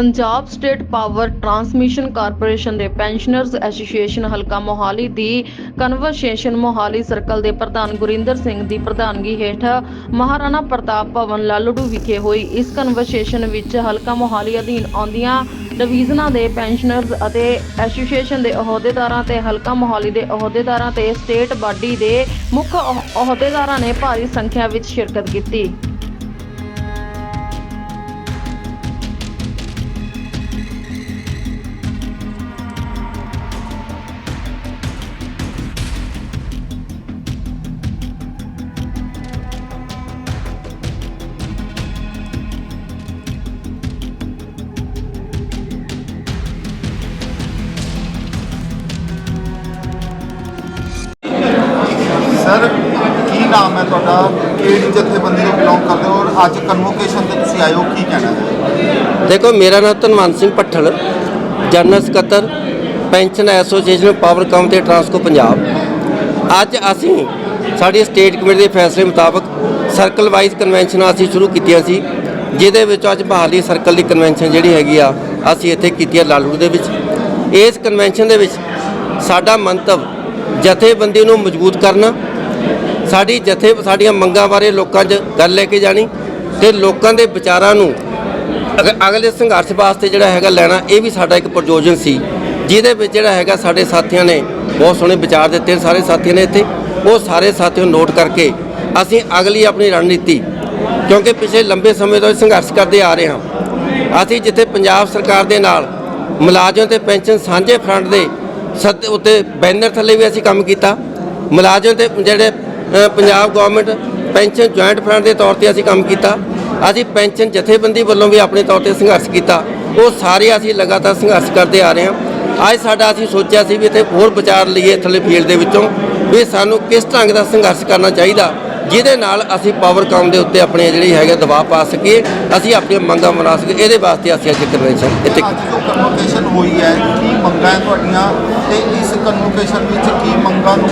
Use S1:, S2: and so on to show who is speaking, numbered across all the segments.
S1: Punjab state power transmission corporation ਦੇ pensioners association ਹਲਕਾ ਮੋਹਾਲੀ ਦੀ ਕਨਵਰਸੇਸ਼ਨ ਮੋਹਾਲੀ ਸਰਕਲ ਦੇ ਪ੍ਰਧਾਨ ਗੁਰਿੰਦਰ ਸਿੰਘ ਦੀ ਪ੍ਰਧਾਨਗੀ ਹੇਠ ਮਹਾਰਾਣਾ ਪ੍ਰਤਾਪ ਭਵਨ ਲਾਲੜੂ ਵਿਖੇ ਹੋਈ। ਇਸ ਕਨਵਰਸੇਸ਼ਨ ਵਿੱਚ ਹਲਕਾ ਮੋਹਾਲੀ ਅਧੀਨ ਆਉਂਦੀਆਂ ਡਿਵੀਜ਼ਨਾਂ ਦੇ ਪੈਨਸ਼ਨਰਜ਼ ਅਤੇ ਐਸੋਸੀਏਸ਼ਨ ਦੇ ਅਹੁਦੇਦਾਰਾਂ ਤੇ ਹਲਕਾ ਮੋਹਾਲੀ ਦੇ ਅਹੁਦੇਦਾਰਾਂ ਤੇ ਸਟੇਟ ਬਾਡੀ ਦੇ ਮੁੱਖ ਅਹੁਦੇਦਾਰਾਂ ਨੇ ਭਾਰੀ ਸੰਖਿਆ ਵਿੱਚ ਸ਼ਿਰਕਤ ਕੀਤੀ।
S2: ਕਿਹੜੀ ਜਥੇਬੰਦੀ ਤੋਂ ਬਿਲੋਂਗ ਕਰਦੇ ਹੋ ਔਰ ਅੱਜ ਕਨਵੋਕੇਸ਼ਨ ਤੇ ਤੁਸੀਂ ਆਏ ਹੋ, ਕੀ ਕਹਿਣਾ ਹੈ?
S3: ਦੇਖੋ, ਮੇਰਾ ਨਾਮ ਧਨਵੰਤ ਸਿੰਘ ਭੱਠਲ, ਜਨਰਲ ਸਕੱਤਰ, ਪੈਨਸ਼ਨ ਐਸੋਸੀਏਸ਼ਨ ਪਾਵਰ ਕਾਮ ਤੇ ਟਰਾਂਸਕੋ ਪੰਜਾਬ। ਅੱਜ ਅਸੀਂ ਸਾਡੀ ਸਟੇਟ ਕਮੇਟੀ ਦੇ ਫੈਸਲੇ ਮੁਤਾਬਕ ਸਰਕਲ ਵਾਈਜ਼ ਕਨਵੈਨਸ਼ਨਾਂ ਅਸੀਂ ਸ਼ੁਰੂ ਕੀਤੀਆਂ ਸੀ, ਜਿਹਦੇ ਵਿੱਚ ਅੱਜ ਬਹਾਲੀ ਸਰਕਲ ਦੀ ਕਨਵੈਨਸ਼ਨ ਜਿਹੜੀ ਹੈਗੀ ਆ, ਅਸੀਂ ਇੱਥੇ ਕੀਤੀ ਆ ਲਾਲੂ ਦੇ ਵਿੱਚ। ਇਸ ਕਨਵੈਨਸ਼ਨ ਦੇ ਵਿੱਚ ਸਾਡਾ ਮੰਤਵ ਜਥੇਬੰਦੀ ਨੂੰ ਮਜ਼ਬੂਤ ਕਰਨਾ ਸਾਡੀ ਜਥੇ ਸਾਡੀਆਂ ਮੰਗਾਂ ਬਾਰੇ ਲੋਕਾਂ 'ਚ ਗੱਲ ਲੈ ਕੇ ਜਾਣੀ ਤੇ ਲੋਕਾਂ ਦੇ ਵਿਚਾਰਾਂ ਨੂੰ ਅਗ- ਅਗਲੇ ਸੰਘਰਸ਼ ਵਾਸਤੇ ਜਿਹੜਾ ਹੈਗਾ ਲੈਣਾ, ਇਹ ਵੀ ਸਾਡਾ ਇੱਕ ਪ੍ਰਯੋਜਨ ਸੀ, ਜਿਹਦੇ ਵਿੱਚ ਜਿਹੜਾ ਹੈਗਾ ਸਾਡੇ ਸਾਥੀਆਂ ਨੇ ਬਹੁਤ ਸੋਹਣੇ ਵਿਚਾਰ ਦਿੱਤੇ ਨੇ ਸਾਰੇ ਸਾਥੀਆਂ ਨੇ ਇੱਥੇ। ਉਹ ਸਾਰੇ ਸਾਥੀਆਂ ਨੂੰ ਨੋਟ ਕਰਕੇ ਅਸੀਂ ਅਗਲੀ ਆਪਣੀ ਰਣਨੀਤੀ, ਕਿਉਂਕਿ ਪਿਛਲੇ ਲੰਬੇ ਸਮੇਂ ਤੋਂ ਇਹ ਸੰਘਰਸ਼ ਕਰਦੇ ਆ ਰਹੇ ਹਾਂ। ਅਸੀਂ ਜਿੱਥੇ ਪੰਜਾਬ ਸਰਕਾਰ ਦੇ ਨਾਲ ਮੁਲਾਜ਼ਮ ਤੇ ਪੈਨਸ਼ਨ ਸਾਂਝੇ ਫਰੰਟ ਦੇ ਸੱਦੇ, ਉੱਤੇ ਬੈਨਰ ਥੱਲੇ ਵੀ ਅਸੀਂ ਕੰਮ ਕੀਤਾ। ਮੁਲਾਜ਼ਮ ਤੇ ਜਿਹੜੇ Punjab government pension joint front ਦੇ ਤੌਰ ਤੇ ਅਸੀਂ ਕੰਮ ਕੀਤਾ। ਅਸੀਂ ਪੈਨਸ਼ਨ ਜਥੇਬੰਦੀ ਵੱਲੋਂ ਵੀ ਆਪਣੇ ਤੌਰ ਤੇ ਸੰਘਰਸ਼ ਕੀਤਾ। ਉਹ ਸਾਰੇ ਅਸੀਂ ਲਗਾਤਾਰ ਸੰਘਰਸ਼ ਕਰਦੇ ਆ ਰਹੇ ਹਾਂ। ਅੱਜ ਸਾਡਾ ਅਸੀਂ ਸੋਚਿਆ ਸੀ ਵੀ ਇੱਥੇ ਹੋਰ ਵਿਚਾਰ ਲਈਏ ਥੱਲੇ ਫੀਲਡ ਦੇ ਵਿੱਚੋਂ ਵੀ ਸਾਨੂੰ ਕਿਸ ਢੰਗ ਦਾ ਸੰਘਰਸ਼ ਕਰਨਾ ਚਾਹੀਦਾ। ਜਿਹਦੇ ਨਾਲ ਅਸੀਂ ਪਾਵਰ ਕਾਮ ਦੇ ਉੱਤੇ ਆਪਣੇ ਜਿਹੜੀ ਹੈਗੇ ਦਬਾਅ ਪਾ ਸਕੀਏ ਅਸੀਂ ਆਪਣੀਆਂ ਮੰਗਾਂ ਮਨਾ ਸਕੀਏ ਇਹਦੇ ਵਾਸਤੇ ਅਸੀਂ ਅੱਜ ਕਨਵੈਨਸ਼ਨ ਇੱਥੇ
S2: ਅੱਜ ਜੋ ਕਨਵੋਕੇਸ਼ਨ ਹੋਈ ਹੈ ਕੀ ਮੰਗਾਂ ਤੁਹਾਡੀਆਂ ਤੇ ਇਸ ਕਨਵੋਕੇਸ਼ਨ ਵਿੱਚ ਕੀ ਮੰਗਾਂ ਨੂੰ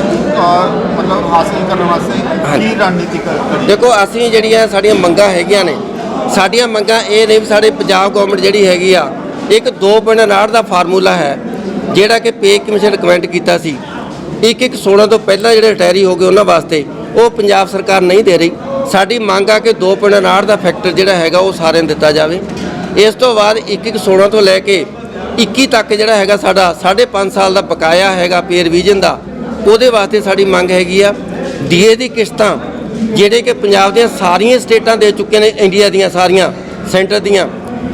S2: ਮਤਲਬ ਹਾਸਲ ਕਰਨ ਵਾਸਤੇ। ਕੀ ਰਣਨੀਤੀ ਕਰ ਕਰੀ
S3: ਦੇਖੋ ਅਸੀਂ ਜਿਹੜੀਆਂ ਸਾਡੀਆਂ ਮੰਗਾਂ ਹੈਗੀਆਂ ਨੇ ਸਾਡੀਆਂ ਮੰਗਾਂ ਇਹ ਨੇ ਵੀ ਸਾਡੇ ਪੰਜਾਬ ਗਵਰਨਮੈਂਟ ਜਿਹੜੀ ਹੈਗੀ ਆ ਇੱਕ 2.59 ਦਾ ਫਾਰਮੂਲਾ ਹੈ ਜਿਹੜਾ ਕਿ ਪੇ ਕਮਿਸ਼ਨ ਰਿਕਮੈਂਡ ਕੀਤਾ ਸੀ ਇੱਕ ਇੱਕ 16 ਤੋਂ ਪਹਿਲਾਂ ਜਿਹੜੇ ਰਿਟਾਇਰੀ ਹੋ ਗਏ ਉਹਨਾਂ ਵਾਸਤੇ ਉਹ ਪੰਜਾਬ ਸਰਕਾਰ ਨਹੀਂ ਦੇ ਰਹੀ। ਸਾਡੀ ਮੰਗ ਆ ਕਿ 2.59 ਦਾ ਫੈਕਟਰ ਜਿਹੜਾ ਹੈਗਾ ਉਹ ਸਾਰਿਆਂ ਨੂੰ ਦਿੱਤਾ ਜਾਵੇ। ਇਸ ਤੋਂ ਬਾਅਦ ਇੱਕ ਇੱਕ 16 ਤੋਂ ਲੈ ਕੇ 21 ਤੱਕ ਜਿਹੜਾ ਹੈਗਾ ਸਾਡਾ 5.5 ਸਾਲ ਦਾ ਬਕਾਇਆ ਹੈਗਾ ਪੇ ਰਿਵੀਜ਼ਨ ਦਾ, ਉਹਦੇ ਵਾਸਤੇ ਸਾਡੀ ਮੰਗ ਹੈਗੀ ਆ। ਡੀਏ ਦੀ ਕਿਸ਼ਤਾਂ ਜਿਹੜੇ ਕਿ ਪੰਜਾਬ ਦੀਆਂ ਸਾਰੀਆਂ ਸਟੇਟਾਂ ਦੇ ਚੁੱਕੇ ਨੇ, ਇੰਡੀਆ ਦੀਆਂ ਸਾਰੀਆਂ, ਸੈਂਟਰ ਦੀਆਂ,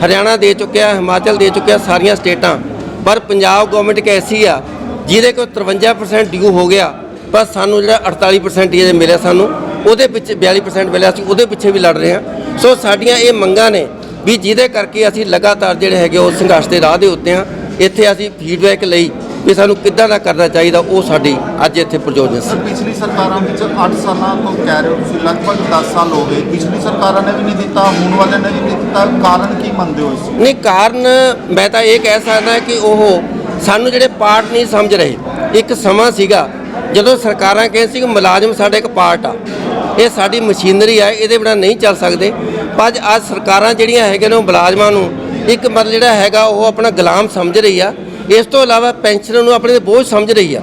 S3: ਹਰਿਆਣਾ ਦੇ ਚੁੱਕਿਆ ਹਿਮਾਚਲ ਦੇ ਚੁੱਕਿਆ ਸਾਰੀਆਂ ਸਟੇਟਾਂ। ਪਰ ਪੰਜਾਬ ਗਵਰਨਮੈਂਟ ਇੱਕ ਐਸੀ ਆ ਜਿਹਦੇ ਕੋਲ 53% ਡਿਊ ਹੋ ਗਿਆ। ਪਰ ਸਾਨੂੰ ਜਿਹੜਾ 48% ਹੀ ਮਿਲਿਆ ਸਾਨੂੰ ਉਹਦੇ ਪਿੱਛੇ 42% ਮਿਲਿਆ ਸੀ ਉਹਦੇ ਪਿੱਛੇ ਵੀ ਲੜ ਰਹੇ ਹਾਂ। ਸੋ ਸਾਡੀਆਂ ਇਹ ਮੰਗਾਂ ਨੇ ਵੀ ਜਿਹਦੇ ਕਰਕੇ ਅਸੀਂ ਲਗਾਤਾਰ ਜਿਹੜੇ ਹੈਗੇ ਉਹ ਸੰਘਰਸ਼ ਦੇ ਰਾਹ ਦੇ ਉੱਤੇ ਆ ਇੱਥੇ ਅਸੀਂ ਫੀਡਬੈਕ ਲਈ ਵੀ ਸਾਨੂੰ ਕਿੱਦਾਂ ਦਾ ਕਰਨਾ ਚਾਹੀਦਾ ਉਹ ਸਾਡੀ ਅੱਜ ਇੱਥੇ ਪ੍ਰਯੋਜਨ ਸੀ।
S2: ਪਿਛਲੀ ਸਰਕਾਰਾਂ ਵਿੱਚ 8 ਸਾਲਾਂ ਤੋਂ ਕਹਿ ਰਹੇ ਹੋ ਤੁਸੀਂ ਲਗਭਗ 10 ਸਾਲ ਹੋ ਗਏ। ਪਿਛਲੀ ਸਰਕਾਰਾਂ ਨੇ ਵੀ ਨਹੀਂ ਦਿੱਤਾ ਹੁਣ ਵਾਲਿਆਂ ਨੇ ਵੀ ਨਹੀਂ ਦਿੱਤਾ। ਕਾਰਨ ਕੀ ਮੰਨਦੇ ਹੋ ਇਸ
S3: ਨਹੀਂ ਕਾਰਨ ਮੈਂ ਤਾਂ ਇਹ ਕਹਿ ਸਕਦਾ ਕਿ ਉਹ ਸਾਨੂੰ ਜਿਹੜੇ ਪਾਰਟ ਨਹੀਂ ਸਮਝ ਰਹੇ ਇੱਕ ਸਮਾਂ ਸੀਗਾ ਜਦੋਂ ਸਰਕਾਰਾਂ ਕਹਿੰਦੇ ਸੀ ਕਿ ਮੁਲਾਜ਼ਮ ਸਾਡਾ ਇੱਕ ਪਾਰਟ ਆ, ਇਹ ਸਾਡੀ ਮਸ਼ੀਨਰੀ ਆ, ਇਹਦੇ ਬਿਨਾਂ ਨਹੀਂ ਚੱਲ ਸਕਦੇ। ਪਰ ਅੱਜ ਅੱਜ ਸਰਕਾਰਾਂ ਜਿਹੜੀਆਂ ਹੈਗੇ ਨੇ ਉਹ ਮੁਲਾਜ਼ਮਾਂ ਨੂੰ, ਇੱਕ ਮਤਲਬ ਜਿਹੜਾ ਹੈਗਾ ਉਹ ਆਪਣਾ ਗੁਲਾਮ ਸਮਝ ਰਹੀ ਆ। ਇਸ ਤੋਂ ਇਲਾਵਾ ਪੈਨਸ਼ਨਰ ਨੂੰ ਆਪਣੇ ਬੋਝ ਸਮਝ ਰਹੀ ਆ।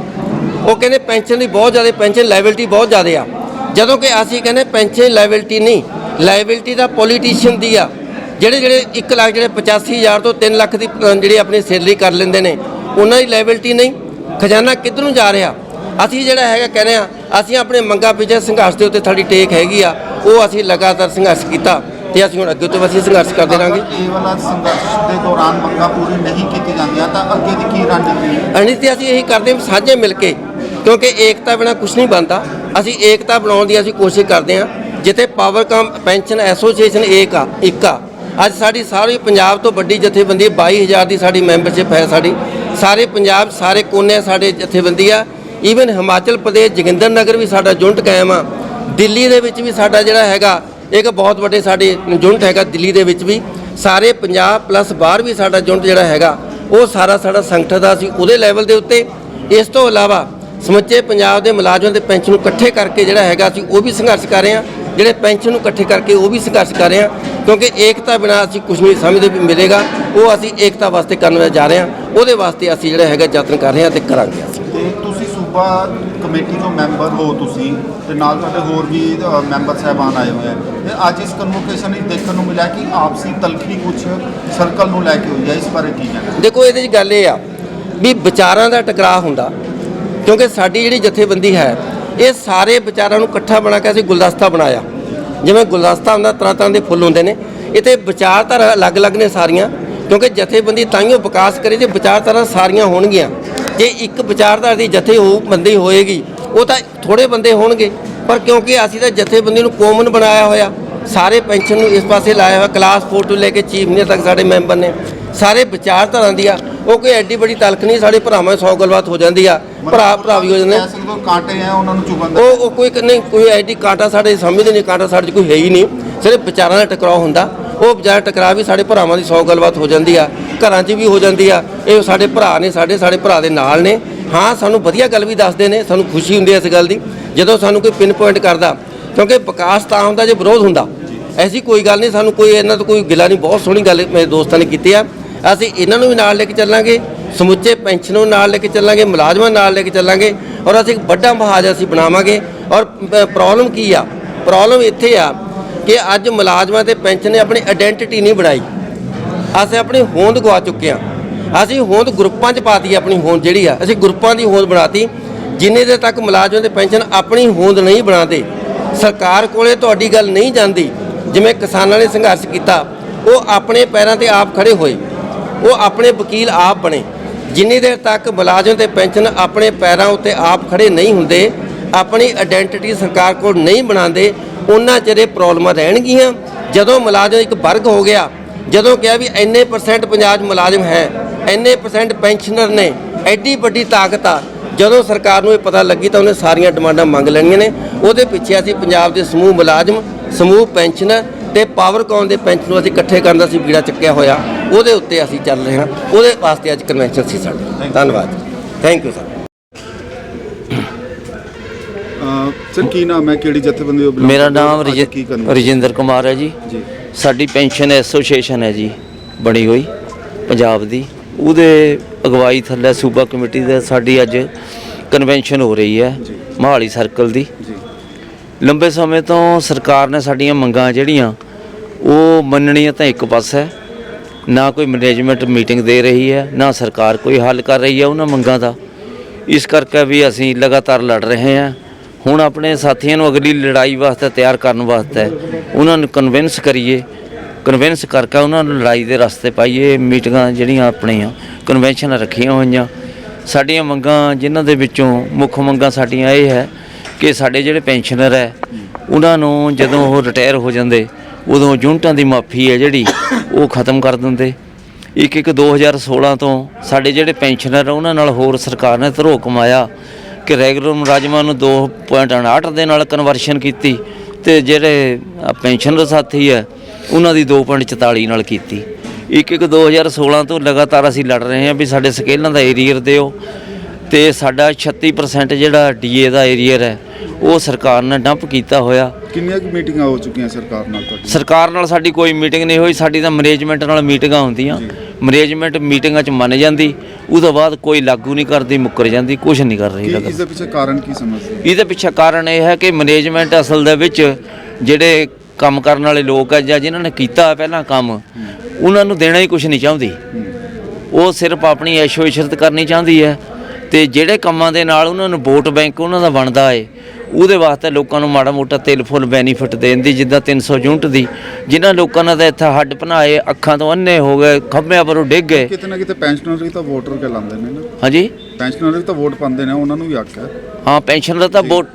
S3: ਉਹ ਕਹਿੰਦੇ ਪੈਨਸ਼ਨ ਦੀ ਬਹੁਤ ਜ਼ਿਆਦਾ, ਪੈਨਸ਼ਨ ਲਾਇਬਿਲਟੀ ਬਹੁਤ ਜ਼ਿਆਦਾ ਆ। ਜਦੋਂ ਕਿ ਅਸੀਂ ਕਹਿੰਦੇ ਪੈਨਸ਼ਨ ਲਾਇਬਿਲਟੀ ਨਹੀਂ ਲਾਇਬਿਲਟੀ ਤਾਂ ਪੋਲੀਟੀਸ਼ੀਅਨ ਦੀ ਆ। ਜਿਹੜੇ ਜਿਹੜੇ 1 ਲੱਖ, ਜਿਹੜੇ 85000 ਤੋਂ 3 ਲੱਖ ਦੀ ਜਿਹੜੀ ਆਪਣੀ ਸੈਲਰੀ ਕਰ ਲੈਂਦੇ ਨੇ, ਉਹਨਾਂ ਦੀ ਲਾਇਬਿਲਟੀ ਨਹੀਂ। ਖਜ਼ਾਨਾ ਕਿੱਧਰ ਨੂੰ ਜਾ ਰਿਹਾ? ਅਸੀਂ ਜਿਹੜਾ ਹੈਗਾ ਕਹਿੰਦੇ ਆ ਅਸੀਂ ਆਪਣੇ ਮੰਗਾਂ ਪਿੱਛੇ ਸੰਘਰਸ਼ ਦੇ ਉੱਤੇ ਸਾਡੀ ਟੇਕ ਹੈਗੀ ਆ ਉਹ ਅਸੀਂ ਲਗਾਤਾਰ ਸੰਘਰਸ਼ ਕੀਤਾ ਤੇ ਅਸੀਂ ਹੁਣ ਅੱਗੇ ਤੋਂ ਵੀ ਅਸੀਂ ਸੰਘਰਸ਼ ਕਰਦੇ ਰਹਾਂਗੇ
S2: ਅਗਰ ਇਹ ਵਾਲਾ ਸੰਘਰਸ਼ ਦੇ ਦੌਰਾਨ ਮੰਗਾਂ ਪੂਰੀ ਨਹੀਂ ਕੀਤੀ ਜਾਂਦੀਆਂ ਤਾਂ ਅੱਗੇ ਦੀ ਕੀ ਰਣਨੀਤੀ ਹੈ?
S3: ਅਣੀ ਤੇ ਅਸੀਂ ਇਹੀ ਕਰਦੇ ਹਾਂ ਸਾਂਝੇ ਮਿਲ ਕੇ ਕਿਉਂਕਿ ਏਕਤਾ ਬਿਨਾ ਕੁਝ ਨਹੀਂ ਬਣਦਾ। ਅਸੀਂ ਏਕਤਾ ਬਣਾਉਣ ਦੀ ਅਸੀਂ ਕੋਸ਼ਿਸ਼ ਕਰਦੇ ਹਾਂ ਜਿੱਥੇ ਪਾਵਰ ਕਮ ਪੈਨਸ਼ਨ ਐਸੋਸੀਏਸ਼ਨ ਏਕ ਆ ਇੱਕ ਆ। ਅੱਜ ਸਾਡੀ ਸਾਰੀ ਪੰਜਾਬ ਤੋਂ ਵੱਡੀ ਜਥੇਬੰਦੀ 22000 ਦੀ ਸਾਡੀ ਮੈਂਬਰਸ਼ਿਪ ਹੈ ਸਾਡੀ। ਸਾਰੇ ਪੰਜਾਬ ਸਾਰੇ ਕੋਨੇ ਸਾਡੇ ਜਥੇਬੰਦੀ ਆ। ਈਵਨ ਹਿਮਾਚਲ ਪ੍ਰਦੇਸ਼ ਜੋਗਿੰਦਰ ਨਗਰ ਵੀ ਸਾਡਾ ਜੁੰਟ ਕਾਇਮ ਆ। ਦਿੱਲੀ ਦੇ ਵਿੱਚ ਵੀ ਸਾਡਾ ਜਿਹੜਾ ਹੈਗਾ, ਇੱਕ ਬਹੁਤ ਵੱਡੇ ਸਾਡੇ ਜੁੰਟ ਹੈਗਾ ਦਿੱਲੀ ਦੇ ਵਿੱਚ ਵੀ। ਸਾਰੇ ਪੰਜਾਬ ਪਲੱਸ ਬਾਹਰ ਵੀ ਸਾਡਾ ਜੁੰਟ ਜਿਹੜਾ ਹੈਗਾ, ਉਹ ਸਾਰਾ ਸਾਡਾ ਸੰਗਠਨ ਦਾ ਸੀ ਉਹਦੇ ਲੈਵਲ ਦੇ ਉੱਤੇ। ਇਸ ਤੋਂ ਇਲਾਵਾ ਸਮੁੱਚੇ ਪੰਜਾਬ ਦੇ ਮੁਲਾਜ਼ਮਾਂ ਦੇ ਪੈਨਸ਼ਨ ਨੂੰ ਇਕੱਠੇ ਕਰਕੇ ਜਿਹੜਾ ਹੈਗਾ ਅਸੀਂ ਉਹ ਵੀ ਸੰਘਰਸ਼ ਕਰ ਰਹੇ ਹਾਂ। ਜਿਹੜੇ ਪੈਨਸ਼ਨ ਨੂੰ ਇਕੱਠੇ ਕਰਕੇ ਉਹ ਵੀ ਸੰਘਰਸ਼ ਕਰ ਰਹੇ ਹਾਂ। ਕਿਉਂਕਿ ਏਕਤਾ ਬਿਨਾਂ ਅਸੀਂ ਕੁਝ ਨਹੀਂ ਸਮਝਦੇ ਵੀ ਮਿਲੇਗਾ। ਉਹ ਅਸੀਂ ਏਕਤਾ ਵਾਸਤੇ ਕਰਨ ਜਾ ਰਹੇ ਹਾਂ। ਉਹਦੇ ਵਾਸਤੇ ਅਸੀਂ ਜਿਹੜਾ ਹੈਗਾ ਯਤਨ ਕਰ ਰਹੇ ਹਾਂ ਤੇ ਕਰਾਂਗੇ। ਅਸੀਂ
S2: ਸੂਬਾ ਕਮੇਟੀ ਤੋਂ ਮੈਂਬਰ ਹੋ ਤੁਸੀਂ ਤੇ ਨਾਲ ਤੁਹਾਡੇ ਹੋਰ ਵੀ ਮੈਂਬਰ ਸਾਹਿਬਾਨ ਆਏ ਹੋਏ ਆ। ਤੇ ਅੱਜ ਇਸ ਕਨਵੋਕੇਸ਼ਨ ਵਿੱਚ ਦੇਖਣ ਨੂੰ ਮਿਲਿਆ ਕਿ ਆਪਸੀ ਤਲਖੀ ਕੁਝ ਸਰਕਲ ਨੂੰ ਲੈ ਕੇ ਹੋਈ ਹੈ ਇਸ ਬਾਰੇ ਕੀ ਕਹਿਣਾ?
S3: ਦੇਖੋ, ਇਹਦੇ 'ਚ ਗੱਲ ਇਹ ਆ ਵੀ ਵਿਚਾਰਾਂ ਦਾ ਟਕਰਾਅ ਹੁੰਦਾ, ਕਿਉਂਕਿ ਸਾਡੀ ਜਿਹੜੀ ਜਥੇਬੰਦੀ ਹੈ, ਇਹ ਸਾਰੇ ਵਿਚਾਰਾਂ ਨੂੰ ਇਕੱਠਾ ਬਣਾ ਕੇ ਅਸੀਂ ਗੁਲਦਸਤਾ ਬਣਾਇਆ। ਜਿਵੇਂ ਗੁਲਦਸਤਾ ਹੁੰਦਾ, ਤਰ੍ਹਾਂ ਤਰ੍ਹਾਂ ਦੇ ਫੁੱਲ ਹੁੰਦੇ ਨੇ, ਇੱਥੇ ਵਿਚਾਰਧਾਰਾ ਅਲੱਗ-ਅਲੱਗ ਨੇ ਸਾਰੀਆਂ, ਕਿਉਂਕਿ ਜਥੇਬੰਦੀ ਤਾਈਓ ਵਿਕਾਸ ਕਰੇ ਜੇ ਵਿਚਾਰਧਾਰਾ ਸਾਰੀਆਂ ਹੋਣਗੀਆਂ। ਜੇ ਇੱਕ ਵਿਚਾਰਧਾਰਾ ਦੀ ਜਥੇ ਹੋ ਬੰਦੀ ਹੋਏਗੀ ਉਹ ਤਾਂ ਥੋੜੇ ਬੰਦੇ ਹੋਣਗੇ। ਪਰ ਕਿਉਂਕਿ ਅਸੀਂ ਤਾਂ ਜਥੇਬੰਦੀ ਨੂੰ ਕੋਮਨ ਬਣਾਇਆ ਹੋਇਆ ਸਾਰੇ ਪੈਨਸ਼ਨ ਨੂੰ ਇਸ ਪਾਸੇ ਲਾਇਆ ਹੋਇਆ ਕਲਾਸ 4 ਤੋਂ ਲੈ ਕੇ ਚੀਫ ਮਿਨਿਸਟਰ ਤੱਕ ਸਾਡੇ ਮੈਂਬਰ ਨੇ। ਸਾਰੇ ਵਿਚਾਰਧਾਰਾ ਦੀ ਆ ਉਹ ਕੋਈ ਐਡੀ ਵੱਡੀ ਤਲਖ ਨਹੀਂ ਸਾਡੇ ਭਰਾਵਾਂ 100 ਗੱਲਬਾਤ ਹੋ ਜਾਂਦੀ ਆ ਭਰਾ ਭਰਾ ਵੀ ਹੋ ਜਾਂਦੇ।
S2: ਕਾਂਟੇ ਆ ਉਹਨਾਂ ਨੂੰ ਚੁਗਣ ਦਾ।
S3: ਉਹ ਕੋਈ ਨਹੀਂ ਕੋਈ ਐਡੀ ਕਾਂਟਾ ਸਾਡੇ ਸਮਝਦੇ ਨਹੀਂ ਕਾਂਟਾ ਸਾਡੇ ਕੋਈ ਹੈ ਹੀ ਨਹੀਂ। ਸਿਰਫ ਵਿਚਾਰਾਂ ਦਾ ਟਕਰਾਅ ਹੁੰਦਾ। ਉਹ ਵਿਚਾਰ ਟਕਰਾਅ ਵੀ ਸਾਡੇ ਭਰਾਵਾਂ ਦੀ 100 ਗੱਲਬਾਤ ਹੋ ਜਾਂਦੀ ਆ, ਘਰਾਂ 'ਚ ਵੀ ਹੋ ਜਾਂਦੀ ਆ। ਇਹ ਸਾਡੇ ਭਰਾ ਨੇ, ਸਾਡੇ ਸਾਡੇ ਭਰਾ ਦੇ ਨਾਲ ਨੇ। ਹਾਂ, ਸਾਨੂੰ ਵਧੀਆ ਗੱਲ ਵੀ ਦੱਸਦੇ ਨੇ, ਸਾਨੂੰ ਖੁਸ਼ੀ ਹੁੰਦੀ ਹੈ ਇਸ ਗੱਲ ਦੀ। ਜਦੋਂ ਸਾਨੂੰ ਕੋਈ ਪਿਨ ਪੁਆਇੰਟ ਕਰਦਾ, ਕਿਉਂਕਿ ਵਿਕਾਸ ਤਾਂ ਹੁੰਦਾ ਜੇ ਵਿਰੋਧ ਹੁੰਦਾ। ਐਸੀ ਕੋਈ ਗੱਲ ਨਹੀਂ, ਸਾਨੂੰ ਕੋਈ ਇਹਨਾਂ ਤੋਂ ਕੋਈ ਗਿਲਾ ਨਹੀਂ, ਬਹੁਤ ਸੋਹਣੀ ਗੱਲ ਮੇਰੇ ਦੋਸਤਾਂ ਨੇ ਕੀਤੀ ਆ। ਅਸੀਂ ਇਹਨਾਂ ਨੂੰ ਵੀ ਨਾਲ ਲੈ ਕੇ ਚੱਲਾਂਗੇ, ਸਮੁੱਚੇ ਪੈਨਸ਼ਨ ਨੂੰ ਨਾਲ ਲੈ ਕੇ ਚੱਲਾਂਗੇ, ਮੁਲਾਜ਼ਮਾਂ ਨਾਲ ਲੈ ਕੇ ਚੱਲਾਂਗੇ, ਔਰ ਅਸੀਂ ਇੱਕ ਵੱਡਾ ਮਹਾਜ ਅਸੀਂ ਬਣਾਵਾਂਗੇ। ਔਰ ਪ੍ਰੋਬਲਮ ਕੀ ਆ? ਪ੍ਰੋਬਲਮ ਇੱਥੇ ਆ ਕਿ ਅੱਜ ਮੁਲਾਜ਼ਮਾਂ ਤੇ ਪੈਨਸ਼ਨ ਨੇ ਆਪਣੀ ਆਇਡੈਂਟੀਟੀ ਨਹੀਂ ਬਣਾਈ। ਅਸੀਂ ਆਪਣੀ ਹੋਂਦ ਗਵਾ ਚੁੱਕੇ ਆ ਅਸੀਂ ਹੋਂਦ ਗਰੁੱਪਾਂ 'ਚ ਪਾਤੀ ਆਪਣੀ ਹੋਂਦ ਜਿਹੜੀ ਆ। ਅਸੀਂ ਗਰੁੱਪਾਂ ਦੀ ਹੋਂਦ ਬਣਾਤੀ। ਜਿੰਨੇ ਦੇ ਤੱਕ ਮੁਲਾਜ਼ਮਾਂ ਦੇ ਪੈਨਸ਼ਨ ਆਪਣੀ ਹੋਂਦ ਨਹੀਂ ਬਣਾਉਂਦੇ, ਸਰਕਾਰ ਕੋਲੇ ਤੁਹਾਡੀ ਗੱਲ ਨਹੀਂ ਜਾਂਦੀ। ਜਿਵੇਂ ਕਿਸਾਨਾਂ ਨੇ ਸੰਘਰਸ਼ ਕੀਤਾ, ਉਹ ਆਪਣੇ ਪੈਰਾਂ ਤੇ ਆਪ ਖੜੇ ਹੋਏ। ਉਹ ਆਪਣੇ ਵਕੀਲ ਆਪ ਬਣੇ। ਜਿੰਨੀ ਦੇਰ ਤੱਕ ਮੁਲਾਜ਼ਮ ਤੇ ਪੈਨਸ਼ਨ ਆਪਣੇ ਪੈਰਾਂ ਉੱਤੇ ਆਪ ਖੜੇ ਨਹੀਂ ਹੁੰਦੇ, ਆਪਣੀ ਆਇਡੈਂਟੀਟੀ ਸਰਕਾਰ ਕੋਲ ਨਹੀਂ ਬਣਾਉਂਦੇ ਉਹਨਾਂ ਚਿਰ ਪ੍ਰੋਬਲਮਾਂ ਰਹਿਣਗੀਆਂ। ਜਦੋਂ ਮੁਲਾਜ਼ਮ ਇੱਕ ਵਰਗ ਹੋ ਗਿਆ ਜਦੋਂ ਕਿਹਾ ਵੀ ਇੰਨੇ ਪਰਸੈਂਟ ਪੰਜਾਬ ਮੁਲਾਜ਼ਮ ਹੈ ਇੰਨੇ ਪਰਸੈਂਟ ਪੈਨਸ਼ਨਰ ਨੇ ਐਡੀ ਵੱਡੀ ਤਾਕਤ ਆ ਜਦੋਂ ਸਰਕਾਰ ਨੂੰ ਇਹ ਪਤਾ ਲੱਗੀ ਤਾਂ ਉਹਨੇ ਸਾਰੀਆਂ ਡਿਮਾਂਡਾਂ ਮੰਗ ਲੈਣੀਆਂ ਨੇ। ਉਹਦੇ ਪਿੱਛੇ ਅਸੀਂ ਪੰਜਾਬ ਦੇ ਸਮੂਹ ਮੁਲਾਜ਼ਮ ਸਮੂਹ ਪੈਨਸ਼ਨਰ ਤੇ ਪਾਵਰਕੌਮ ਦੇ ਪੈਨਸ਼ਨ ਨੂੰ ਅਸੀਂ ਇਕੱਠੇ ਕਰਨ ਦਾ ਅਸੀਂ ਬੀੜਾ ਚੱਕਿਆ ਹੋਇਆ। ਉਹਦੇ ਉੱਤੇ ਅਸੀਂ ਚੱਲ ਰਹੇ ਹਾਂ। ਉਹਦੇ ਵਾਸਤੇ ਅੱਜ ਕਨਵੈਨਸ਼ਨ ਸੀ ਸਾਡੀ। ਧੰਨਵਾਦ। ਥੈਂਕ ਯੂ ਸਰ
S2: ਸਰ ਕੀ ਨਾਮ ਹੈ? ਕਿਹੜੀ ਜਥੇਬੰਦੀ belong
S4: ਮੇਰਾ? ਨਾਮ ਰਜਿ- ਰਜਿੰਦਰ ਕੁਮਾਰ ਹੈ ਜੀ।
S2: ਜੀ।
S4: ਸਾਡੀ ਪੈਨਸ਼ਨ ਐਸੋਸੀਏਸ਼ਨ ਹੈ ਜੀ ਬਣੀ ਹੋਈ ਪੰਜਾਬ ਦੀ। ਉਹਦੇ ਅਗਵਾਈ ਥੱਲੇ ਸੂਬਾ ਕਮੇਟੀ ਦੇ ਸਾਡੀ ਅੱਜ ਕਨਵੈਨਸ਼ਨ ਹੋ ਰਹੀ ਹੈ
S2: ਜੀ।
S4: ਮਹਾਲੀ ਸਰਕਲ ਦੀ।
S2: ਜੀ।
S4: ਲੰਬੇ ਸਮੇਂ ਤੋਂ ਸਰਕਾਰ ਨੇ ਸਾਡੀਆਂ ਮੰਗਾਂ ਜਿਹੜੀਆਂ ਉਹ ਮੰਨਣੀਆਂ ਤਾਂ ਇੱਕ ਪਾਸੇ ਹੈ। ਨਾ ਕੋਈ ਮੈਨੇਜਮੈਂਟ ਮੀਟਿੰਗ ਦੇ ਰਹੀ ਹੈ ਨਾ ਸਰਕਾਰ ਕੋਈ ਹੱਲ ਕਰ ਰਹੀ ਹੈ ਉਹਨਾਂ ਮੰਗਾਂ ਦਾ। ਇਸ ਕਰਕੇ ਵੀ ਅਸੀਂ ਲਗਾਤਾਰ ਲੜ ਰਹੇ ਹਾਂ। ਹੁਣ ਆਪਣੇ ਸਾਥੀਆਂ ਨੂੰ ਅਗਲੀ ਲੜਾਈ ਵਾਸਤੇ ਤਿਆਰ ਕਰਨ ਵਾਸਤੇ ਉਹਨਾਂ ਨੂੰ ਕਨਵਿੰਸ ਕਰੀਏ ਕਨਵਿੰਸ ਕਰਕੇ ਉਹਨਾਂ ਨੂੰ ਲੜਾਈ ਦੇ ਰਸਤੇ ਪਾਈਏ, ਮੀਟਿੰਗਾਂ ਜਿਹੜੀਆਂ ਆਪਣੀਆਂ ਕਨਵੈਨਸ਼ਨਾਂ ਰੱਖੀਆਂ ਹੋਈਆਂ। ਸਾਡੀਆਂ ਮੰਗਾਂ ਜਿਨ੍ਹਾਂ ਦੇ ਵਿੱਚੋਂ ਮੁੱਖ ਮੰਗਾਂ ਸਾਡੀਆਂ ਇਹ ਹੈ ਕਿ ਸਾਡੇ ਜਿਹੜੇ ਪੈਨਸ਼ਨਰ ਹੈ, ਉਹਨਾਂ ਨੂੰ ਜਦੋਂ ਉਹ ਰਿਟਾਇਰ ਹੋ ਜਾਂਦੇ, ਉਦੋਂ ਯੂਨਿਟਾਂ ਦੀ ਮਾਫੀ ਹੈ ਜਿਹੜੀ, ਉਹ ਖਤਮ ਕਰ ਦਿੰਦੇ। ਇੱਕ ਇੱਕ 2016 ਤੋਂ ਸਾਡੇ ਜਿਹੜੇ ਪੈਨਸ਼ਨਰ ਉਹਨਾਂ ਨਾਲ ਹੋਰ ਸਰਕਾਰ ਨੇ ਧਰੋ ਕਮਾਇਆ। ਕਿ ਰੈਗੂਲਰ ਮੁਲਾਜ਼ਮਾਂ ਨੂੰ 2.68 ਦੇ ਨਾਲ ਕਨਵਰਸ਼ਨ ਕੀਤੀ ਤੇ ਜਿਹੜੇ ਪੈਨਸ਼ਨਰ ਸਾਥੀ ਹੈ ਉਹਨਾਂ ਦੀ 2.44 ਨਾਲ ਕੀਤੀ। ਇੱਕ ਇੱਕ 2016 ਤੋਂ ਲਗਾਤਾਰ ਅਸੀਂ ਲੜ ਰਹੇ ਹਾਂ ਵੀ ਸਾਡੇ ਸਕੇਲਾਂ ਦਾ ਏਰੀਅਰ ਦਿਓ। ਤੇ ਸਾਡਾ 36% ਜਿਹੜਾ ਡੀਏ ਦਾ ਏਰੀਅਰ ਹੈ ਉਹ ਸਰਕਾਰ ਨੇ ਡੰਪ ਕੀਤਾ ਹੋਇਆ।
S2: ਕਿੰਨੀਆਂ ਕੁ ਮੀਟਿੰਗਾਂ ਹੋ ਚੁੱਕੀਆਂ ਸਰਕਾਰ ਨਾਲ ਤੁਹਾਡੀ
S4: ਸਰਕਾਰ ਨਾਲ ਸਾਡੀ ਕੋਈ ਮੀਟਿੰਗ ਨਹੀਂ ਹੋਈ ਸਾਡੀ ਤਾਂ ਮੈਨੇਜਮੈਂਟ ਨਾਲ ਮੀਟਿੰਗਾਂ ਹੁੰਦੀਆਂ। ਮੈਨੇਜਮੈਂਟ ਮੀਟਿੰਗਾਂ 'ਚ ਮੰਨ ਜਾਂਦੀ ਉਸ ਤੋਂ ਬਾਅਦ ਕੋਈ ਲਾਗੂ ਨਹੀਂ ਕਰਦੀ ਮੁੱਕਰ ਜਾਂਦੀ ਕੁਝ ਨਹੀਂ ਕਰ ਰਹੀ
S2: ਕੀ
S4: ਲਗਾਤਾਰ।
S2: ਇਸ ਦੇ ਪਿੱਛੇ ਕਾਰਨ ਕੀ ਸਮਝਦੇ ਹੋ?
S4: ਇਹਦੇ ਪਿੱਛੇ ਕਾਰਨ ਇਹ ਹੈ ਕਿ ਮੈਨੇਜਮੈਂਟ ਅਸਲ ਦੇ ਵਿੱਚ ਜਿਹੜੇ ਕੰਮ ਕਰਨ ਵਾਲੇ ਲੋਕ ਆ ਜਾਂ ਜਿਨ੍ਹਾਂ ਨੇ ਕੀਤਾ ਪਹਿਲਾਂ ਕੰਮ ਉਹਨਾਂ ਨੂੰ ਦੇਣਾ ਹੀ ਕੁਝ ਨਹੀਂ ਚਾਹੁੰਦੀ। ਉਹ ਸਿਰਫ ਆਪਣੀ ਐਸ਼ੋ ਇਸ਼ਰਤ ਕਰਨੀ ਚਾਹੁੰਦੀ ਹੈ ਤੇ ਜਿਹੜੇ ਕੰਮਾਂ ਦੇ ਨਾਲ ਉਹਨਾਂ ਨੂੰ ਵੋਟ ਬੈਂਕ ਉਹਨਾਂ ਦਾ ਬਣਦਾ ਏ ਉਹਦੇ ਵਾਸਤੇ ਲੋਕਾਂ ਨੂੰ ਮਾੜਾ ਮੋਟਾ ਤਿਲ ਫੁੱਲ ਬੈਨੀਫਿਟ ਦੇਣ ਦੀ ਜਿੱਦਾਂ 300 ਯੂਨਿਟ ਦੀ ਜਿਨ੍ਹਾਂ ਲੋਕਾਂ ਨੇ ਤਾਂ ਇੱਥੇ ਹੱਡ ਭਨਾਏ ਅੱਖਾਂ ਤੋਂ ਅੰਨੇ ਹੋ ਗਏ ਖੰਭਿਆਂ ਪਰੋਂ ਡਿੱਗ ਗਏ।
S2: ਕਿਤੇ ਨਾ ਕਿਤੇ ਪੈਨਸ਼ਨਰ ਵੀ ਤਾਂ ਵੋਟਰ ਕਹਿਲਾਉਂਦੇ ਨੇ ਨਾ।
S4: ਹਾਂਜੀ?
S2: ਪੈਨਸ਼ਨਰ ਵੀ ਤਾਂ ਵੋਟ ਪਾਉਂਦੇ ਨੇ ਉਹਨਾਂ ਨੂੰ ਵੀ ਹੱਕ ਹੈ।
S4: ਹਾਂ ਪੈਨਸ਼ਨ ਦਾ ਤਾਂ ਵੋਟ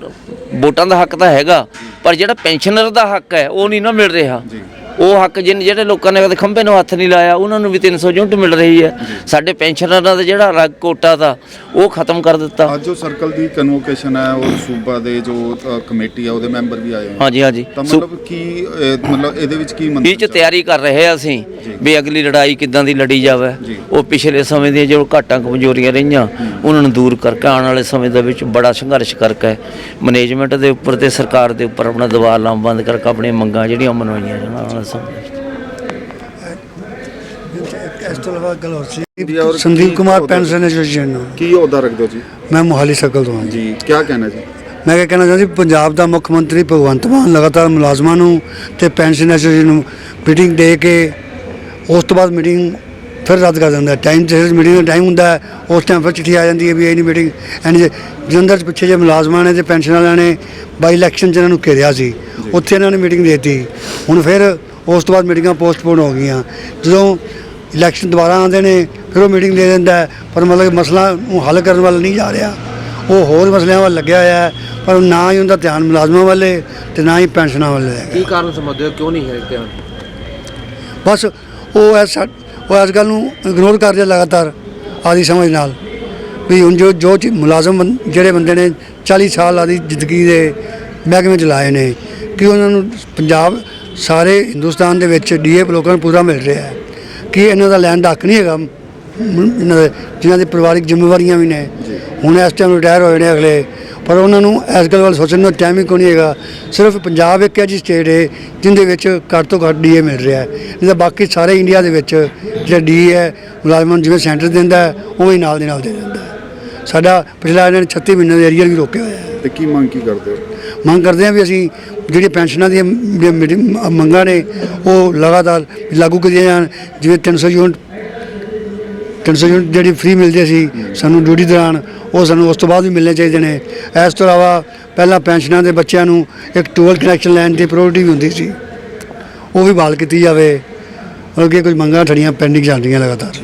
S4: ਵੋਟਾਂ ਦਾ ਹੱਕ ਤਾਂ ਹੈਗਾ ਪਰ ਜਿਹੜਾ ਪੈਨਸ਼ਨਰ ਦਾ ਹੱਕ ਹੈ ਉਹ ਨਹੀਂ ਨਾ ਮਿਲ ਰਿਹਾ।
S2: ਜੀ।
S4: ਉਹ ਹੱਕ ਜਿਨ ਜਿਹੜੇ ਲੋਕਾਂ ਨੇ ਕਦੇ ਖੰਭੇ ਨੂੰ ਹੱਥ ਨਹੀਂ ਲਾਇਆ ਉਹਨਾਂ ਨੂੰ ਵੀ 300 ਯੂਨਿਟ ਮਿਲ ਰਹੀ ਹੈ। ਸਾਡੇ ਪੈਨਸ਼ਨਰਾਂ ਦਾ ਜਿਹੜਾ ਅਲੱਗ ਕੋਟਾ ਦਾ ਉਹ ਖਤਮ ਕਰ ਦਿੱਤਾ।
S2: ਅੱਜ ਜੋ ਸਰਕਲ ਦੀ ਕਨਵੋਕੇਸ਼ਨ ਹੈ ਉਹ ਸੂਬਾ ਦੇ ਜੋ ਕਮੇਟੀ ਆ ਉਹਦੇ ਮੈਂਬਰ ਵੀ ਆਏ ਹੋਏ
S4: ਹਾਂਜੀ ਹਾਂਜੀ।
S2: ਤਾਂ ਮਤਲਬ ਕੀ ਮਤਲਬ ਇਹਦੇ ਵਿੱਚ ਕੀ
S4: ਇਹ ਚ
S2: ਮੰਤਵ
S4: ਤਿਆਰੀ ਕਰ ਰਹੇ ਆ ਅਸੀਂ ਵੀ ਅਗਲੀ ਲੜਾਈ ਕਿੱਦਾਂ ਦੀ ਲੜੀ ਜਾਵੇ। ਉਹ ਪਿਛਲੇ ਸਮੇਂ ਦੀਆਂ ਜੋ ਘਾਟਾਂ ਕਮਜ਼ੋਰੀਆਂ ਰਹੀਆਂ ਉਹਨਾਂ ਨੂੰ ਦੂਰ ਕਰਕੇ ਆਉਣ ਵਾਲੇ ਸਮੇਂ ਦੇ ਵਿੱਚ ਬੜਾ ਸੰਘਰਸ਼ ਕਰਕੇ ਮੈਨੇਜਮੈਂਟ ਦੇ ਉੱਪਰ ਤੇ ਸਰਕਾਰ ਦੇ ਉੱਪਰ ਆਪਣਾ ਦਬਾਅ ਲਾਉਣ ਬੰਦ ਕਰਕੇ ਆਪਣੀਆਂ ਮੰਗਾਂ ਜਿਹੜੀਆਂ ਮਨਵਾਈਆਂ ਜਾਣ
S5: ਇਸ ਤੋਂ ਇਲਾਵਾ
S2: ਜੀ,
S5: ਸੰਦੀਪ ਕੁਮਾਰ ਪੈਨਸ਼ਨ ਐਸੋਸੀਏਸ਼ਨ ਨੂੰ
S2: ਕੀ ਅਹੁਦਾ ਰੱਖਦੇ ਹੋ ਜੀ?
S5: ਮੈਂ ਮੋਹਾਲੀ ਸਰਕਲ ਤੋਂ ਹਾਂ ਜੀ।
S2: ਜੀ ਕੀ ਕਹਿਣਾ ਜੀ?
S5: ਮੈਂ ਇਹ ਕਹਿਣਾ ਚਾਹੁੰਦਾ ਪੰਜਾਬ ਦਾ ਮੁੱਖ ਮੰਤਰੀ ਭਗਵੰਤ ਮਾਨ ਲਗਾਤਾਰ ਮੁਲਾਜ਼ਮਾਂ ਨੂੰ ਤੇ ਪੈਨਸ਼ਨ ਐਸੋਸੀਏਸ਼ਨ ਨੂੰ ਮੀਟਿੰਗ ਦੇ ਕੇ ਉਸ ਤੋਂ ਬਾਅਦ ਮੀਟਿੰਗ ਫਿਰ ਰੱਦ ਕਰ ਦਿੰਦਾ। ਟਾਈਮ ਤੇ ਮੀਟਿੰਗ ਦਾ ਟਾਈਮ ਹੁੰਦਾ ਉਸ ਟਾਈਮ ਫਿਰ ਚਿੱਠੀ ਆ ਜਾਂਦੀ ਹੈ ਵੀ ਇਹ ਨਹੀਂ ਮੀਟਿੰਗ ਐਂਡ ਜੇ ਜਲੰਧਰ 'ਚ ਪਿੱਛੇ ਜੇ ਮੁਲਾਜ਼ਮਾਂ ਨੇ ਤੇ ਪੈਨਸ਼ਨ ਵਾਲਿਆਂ ਨੇ ਬਾਈ ਇਲੈਕਸ਼ਨ 'ਚ ਇਹਨਾਂ ਨੂੰ ਘੇਰਿਆ ਸੀ। ਉੱਥੇ ਇਹਨਾਂ ਨੇ ਮੀਟਿੰਗ ਦੇਤੀ। ਹੁਣ ਫਿਰ ਉਸ ਤੋਂ ਬਾਅਦ ਮੀਟਿੰਗਾਂ ਪੋਸਟਪੋਨ ਹੋ ਗਈਆਂ। ਜਦੋਂ ਇਲੈਕਸ਼ਨ ਦੁਬਾਰਾ ਆਉਂਦੇ ਨੇ ਫਿਰ ਉਹ ਮੀਟਿੰਗ ਦੇ ਦਿੰਦਾ ਪਰ ਮਤਲਬ ਮਸਲਾ ਨੂੰ ਹੱਲ ਕਰਨ ਵੱਲ ਨਹੀਂ ਜਾ ਰਿਹਾ। ਉਹ ਹੋਰ ਮਸਲਿਆਂ ਵੱਲ ਲੱਗਿਆ ਹੋਇਆ ਹੈ ਪਰ ਨਾ ਹੀ ਉਹਦਾ ਧਿਆਨ ਮੁਲਾਜ਼ਮਾਂ ਵੱਲੇ ਤੇ ਨਾ ਹੀ ਪੈਨਸ਼ਨਾਂ ਵੱਲੇ ਹੈ
S6: ਕੀ ਕਾਰਨ ਸਮਝਦੇ ਹੋ? ਕਿਉਂ ਨਹੀਂ ਹੈ ਧਿਆਨ
S5: ਬਸ ਉਹ ਐਸ ਉਹ ਇਸ ਗੱਲ ਨੂੰ ਇਗਨੋਰ ਕਰ ਰਿਹਾ ਲਗਾਤਾਰ ਆਦੀ ਸਮਝ ਨਾਲ। ਵੀ ਹੁਣ ਜੋ ਜੋ ਮੁਲਾਜ਼ਮ ਜਿਹੜੇ ਬੰਦੇ ਨੇ 40 ਸਾਲ ਆਦੀ ਜ਼ਿੰਦਗੀ ਦੇ ਮਹਿਕਮੇ ਚ ਲਾਏ ਨੇ ਕਿ ਉਹਨਾਂ ਨੂੰ ਪੰਜਾਬ ਸਾਰੇ ਹਿੰਦੁਸਤਾਨ ਦੇ ਵਿੱਚ ਡੀਏ ਲੋਕਾਂ ਨੂੰ ਪੂਰਾ ਮਿਲ ਰਿਹਾ ਹੈ। ਕਿ ਇਹਨਾਂ ਦਾ ਲੈਣ ਦਾ ਹੱਕ ਨਹੀਂ ਹੈਗਾ? ਮ- ਇਹਨਾਂ ਦੇ, ਜਿਨ੍ਹਾਂ ਦੀ ਪਰਿਵਾਰਿਕ ਜ਼ਿੰਮੇਵਾਰੀਆਂ ਵੀ ਨੇ। ਹੁਣ ਇਸ ਟਾਈਮ ਰਿਟਾਇਰ ਹੋਏ ਨੇ ਅਗਲੇ। ਪਰ ਉਹਨਾਂ ਨੂੰ ਇਸ ਗੱਲ ਵੱਲ ਸੋਚਣ ਦਾ ਟਾਈਮ ਹੀ ਕੋਈ ਨਹੀਂ ਹੈਗਾ। ਸਿਰਫ ਪੰਜਾਬ ਇੱਕ ਅਜਿਹੀ ਸਟੇਟ ਹੈ ਜਿੰਦੇ ਵਿੱਚ ਘੱਟ ਤੋਂ ਘੱਟ ਡੀਏ ਮਿਲ ਰਿਹਾ ਹੈ। ਨਹੀਂ ਤਾਂ ਬਾਕੀ ਸਾਰੇ ਇੰਡੀਆ ਦੇ ਵਿੱਚ ਜਿਹੜਾ ਡੀਏ ਹੈ, ਮੁਲਾਜ਼ਮਾਂ ਨੂੰ ਜਿਵੇਂ ਸੈਂਟਰ ਦਿੰਦਾ ਹੈ, ਉਵੇਂ ਹੀ ਨਾਲ ਦੇ ਨਾਲ ਦੇ ਦਿੰਦਾ ਸਾਡਾ ਪਿਛਲਾ ਇਹਨਾਂ ਨੇ 36 ਮਹੀਨੇ ਦੇ ਅਰੀਅਰ ਵੀ ਰੋਕਿਆ ਹੋਇਆ ਹੈ।
S2: ਤੇ ਕੀ ਮੰਗ ਕੀ ਕਰਦੇ ਹੋ?
S5: ਮੰਗ ਕਰਦੇ ਹਾਂ ਵੀ ਅਸੀਂ ਜਿਹੜੀ ਪੈਨਸ਼ਨਾਂ ਦੀਆਂ ਜਿਹੜੀਆਂ ਮੰਗਾਂ ਨੇ ਉਹ ਲਗਾਤਾਰ ਲਾਗੂ ਕੀਤੀਆਂ ਜਾਣ। ਜਿਵੇਂ 300 ਯੂਨਿਟ 300 ਯੂਨਿਟ ਜਿਹੜੀ ਫ੍ਰੀ ਮਿਲਦੇ ਸੀ ਸਾਨੂੰ ਡਿਊਟੀ ਦੌਰਾਨ ਉਹ ਸਾਨੂੰ ਉਸ ਤੋਂ ਬਾਅਦ ਵੀ ਮਿਲਣੇ ਚਾਹੀਦੇ ਨੇ। ਇਸ ਤੋਂ ਇਲਾਵਾ ਪਹਿਲਾਂ ਪੈਨਸ਼ਨਾਂ ਦੇ ਬੱਚਿਆਂ ਨੂੰ ਇੱਕ ਟੂਲ ਕਨੈਕਸ਼ਨ ਲੈਣ ਦੀ ਪ੍ਰਾਇੋਰਟੀ ਵੀ ਹੁੰਦੀ ਸੀ। ਉਹ ਵੀ ਬਹਾਲ ਕੀਤੀ ਜਾਵੇ। ਕਿ ਕੁਝ ਮੰਗਾਂ ਠੜੀਆਂ ਪੈਂਡਿੰਗ ਚੱਲ ਰਹੀਆਂ ਲਗਾਤਾਰ।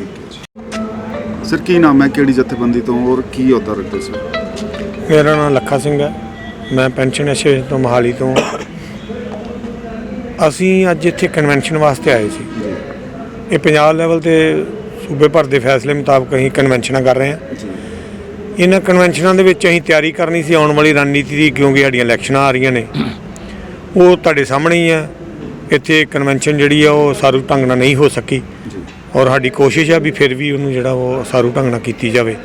S2: ਸਰ ਕੀ ਨਾਮ ਹੈ? ਕਿਹੜੀ ਜਥੇਬੰਦੀ ਤੋਂ? ਔਰ ਕੀ ਅਹੁਦਾ ਰੱਖਦੇ ਸਰ
S7: ਮੇਰਾ ਨਾਮ ਲੱਖਾ ਸਿੰਘ ਹੈ। ਮੈਂ ਪੈਨਸ਼ਨ ਐਸੋਸੀਏਸ਼ਨ ਤੋਂ ਮੋਹਾਲੀ ਤੋਂ ਅਸੀਂ ਅੱਜ ਇੱਥੇ ਕਨਵੈਨਸ਼ਨ ਵਾਸਤੇ ਆਏ ਸੀ। ਇਹ ਪੰਜਾਬ ਲੈਵਲ ਤੇ ਸੂਬੇ ਭਰ ਦੇ ਫੈਸਲੇ ਮੁਤਾਬਕ ਅਸੀਂ ਕਨਵੈਨਸ਼ਨਾਂ ਕਰ ਰਹੇ ਹਾਂ। ਇਹਨਾਂ ਕਨਵੈਨਸ਼ਨਾਂ ਦੇ ਵਿੱਚ ਅਸੀਂ ਤਿਆਰੀ ਕਰਨੀ ਸੀ ਆਉਣ ਵਾਲੀ ਰਣਨੀਤੀ ਦੀ ਕਿਉਂਕਿ ਸਾਡੀਆਂ ਇਲੈਕਸ਼ਨਾਂ ਆ ਰਹੀਆਂ ਨੇ। ਉਹ ਤੁਹਾਡੇ ਸਾਹਮਣੇ ਹੀ ਆ। ਇੱਥੇ ਕਨਵੈਨਸ਼ਨ ਜਿਹੜੀ ਆ ਉਹ ਸਾਰੂ ਢੰਗ ਨਾਲ ਨਹੀਂ ਹੋ ਸਕੀ। ਔਰ ਸਾਡੀ ਕੋਸ਼ਿਸ਼ ਆ ਵੀ ਫਿਰ ਵੀ ਉਹਨੂੰ ਜਿਹੜਾ ਉਹ ਸਾਰੂ ਢੰਗ ਨਾਲ ਕੀਤੀ ਜਾਵੇ।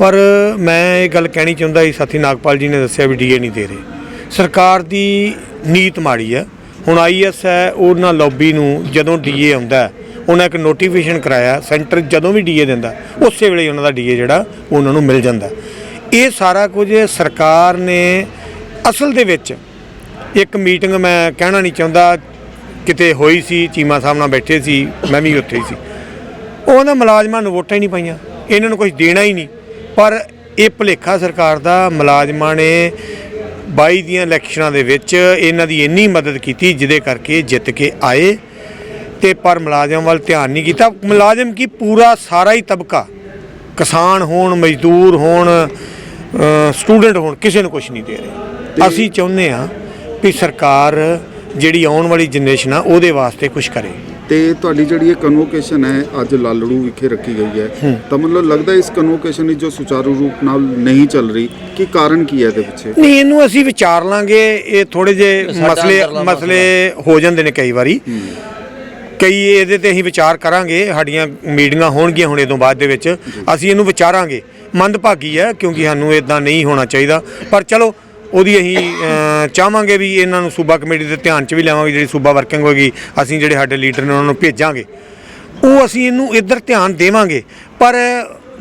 S7: ਪਰ ਮੈਂ ਇਹ ਗੱਲ ਕਹਿਣੀ ਚਾਹੁੰਦਾ ਸੀ, ਸਾਥੀ ਨਾਗਪਾਲ ਜੀ ਨੇ ਦੱਸਿਆ ਵੀ ਡੀਏ ਨਹੀਂ ਦੇ ਰਹੇ। ਸਰਕਾਰ ਦੀ ਨੀਤ ਮਾੜੀ ਆ। ਹੁਣ ਆਈਐਸ ਹੈ, ਉਹਨਾਂ ਲੌਬੀ ਨੂੰ ਜਦੋਂ ਡੀਏ ਆਉਂਦਾ ਉਹਨਾਂ ਇੱਕ ਨੋਟੀਫਿਕੇਸ਼ਨ ਕਰਾਇਆ, ਸੈਂਟਰ ਜਦੋਂ ਵੀ ਡੀਏ ਦਿੰਦਾ, ਉਸੇ ਵੇਲੇ ਉਹਨਾਂ ਦਾ ਡੀਏ ਜਿਹੜਾ, ਉਹਨਾਂ ਨੂੰ ਮਿਲ ਜਾਂਦਾ। ਇਹ ਸਾਰਾ ਕੁਝ ਸਰਕਾਰ ਨੇ ਅਸਲ ਦੇ ਵਿੱਚ ਇੱਕ ਮੀਟਿੰਗ ਮੈਂ ਕਹਿਣਾ ਨਹੀਂ ਚਾਹੁੰਦਾ, ਕਿਤੇ ਹੋਈ ਸੀ, ਚੀਮਾ ਸਾਹਿਬ ਨਾਲ ਬੈਠੇ ਸੀ, ਮੈਂ ਵੀ ਉੱਥੇ ਹੀ ਸੀ। ਉਹਨਾਂ ਮੁਲਾਜ਼ਮਾਂ ਨੂੰ ਵੋਟਾਂ ਹੀ ਨਹੀਂ ਪਾਈਆਂ। ਇਹਨਾਂ ਨੂੰ ਕੁਝ ਦੇਣਾ ਹੀ ਨਹੀਂ। ਪਰ ਇਹ ਭੁਲੇਖਾ ਸਰਕਾਰ ਦਾ ਮੁਲਾਜ਼ਮਾਂ ਨੇ 22 ਦੀਆਂ ਇਲੈਕਸ਼ਨਾਂ ਦੇ ਵਿੱਚ ਇਹਨਾਂ ਦੀ ਇੰਨੀ ਮਦਦ ਕੀਤੀ ਜਿਹਦੇ ਕਰਕੇ ਜਿੱਤ ਕੇ ਆਏ। ਤੇ ਪਰ ਮੁਲਾਜ਼ਮ ਵੱਲ ਧਿਆਨ ਨਹੀਂ ਕੀਤਾ। ਮੁਲਾਜ਼ਮ ਕੀ ਪੂਰਾ ਸਾਰਾ ਹੀ ਤਬਕਾ ਕਿਸਾਨ ਹੋਣ ਮਜ਼ਦੂਰ ਹੋਣ ਸਟੂਡੈਂਟ ਹੋਣ ਕਿਸੇ ਨੂੰ ਕੁਝ ਨਹੀਂ ਦੇ ਰਹੇ। ਅਸੀਂ ਚਾਹੁੰਦੇ ਹਾਂ ਵੀ ਸਰਕਾਰ ਜਿਹੜੀ ਆਉਣ ਵਾਲੀ ਜਨਰੇਸ਼ਨ ਆ ਉਹਦੇ ਵਾਸਤੇ ਕੁਝ ਕਰੇ।
S2: ਤੇ ਤੁਹਾਡੀ ਜਿਹੜੀ ਇਹ ਕਨਵੋਕੇਸ਼ਨ ਹੈ ਅੱਜ ਲਾਲੜੂ ਵਿਖੇ ਰੱਖੀ ਗਈ ਹੈ। ਤਾਂ ਮਤਲਬ ਲੱਗਦਾ ਇਸ ਕਨਵੋਕੇਸ਼ਨ ਵਿੱਚ ਜੋ ਸੁਚਾਰੂ ਰੂਪ ਨਾਲ ਨਹੀਂ ਚੱਲ ਰਹੀ ਕੀ ਕਾਰਨ ਕੀ ਹੈ ਇਹਦੇ ਪਿੱਛੇ?
S7: ਨਹੀਂ ਇਹਨੂੰ ਅਸੀਂ ਵਿਚਾਰ ਲਾਂਗੇ। ਇਹ ਥੋੜੇ ਜੇ ਮਸਲੇ ਮਸਲੇ ਹੋ ਜਾਂਦੇ ਨੇ ਕਈ ਵਾਰੀ। ਕਈ ਇਹਦੇ ਤੇ ਅਸੀਂ ਵਿਚਾਰ ਕਰਾਂਗੇ। ਸਾਡੀਆਂ ਮੀਟਿੰਗਾਂ ਹੋਣਗੀਆਂ ਹੁਣ ਇਹ ਤੋਂ ਬਾਅਦ ਦੇ ਵਿੱਚ। ਅਸੀਂ ਇਹਨੂੰ ਵਿਚਾਰਾਂਗੇ। ਮੰਦਭਾਗੀ ਹੈ ਕਿਉਂਕਿ ਸਾਨੂੰ ਇਦਾਂ ਨਹੀਂ ਹੋਣਾ ਚਾਹੀਦਾ। ਪਰ ਚਲੋ ਉਹਦੀ ਅਸੀਂ ਚਾਹਾਂਗੇ ਵੀ ਇਹਨਾਂ ਨੂੰ ਸੂਬਾ ਕਮੇਟੀ ਦੇ ਧਿਆਨ 'ਚ ਵੀ ਲਿਆਵਾਂਗੇ ਜਿਹੜੀ ਸੂਬਾ ਵਰਕਿੰਗ ਹੋਏਗੀ ਅਸੀਂ ਜਿਹੜੇ ਸਾਡੇ ਲੀਡਰ ਨੇ ਉਹਨਾਂ ਨੂੰ ਭੇਜਾਂਗੇ। ਉਹ ਅਸੀਂ ਇਹਨੂੰ ਇੱਧਰ ਧਿਆਨ ਦੇਵਾਂਗੇ ਪਰ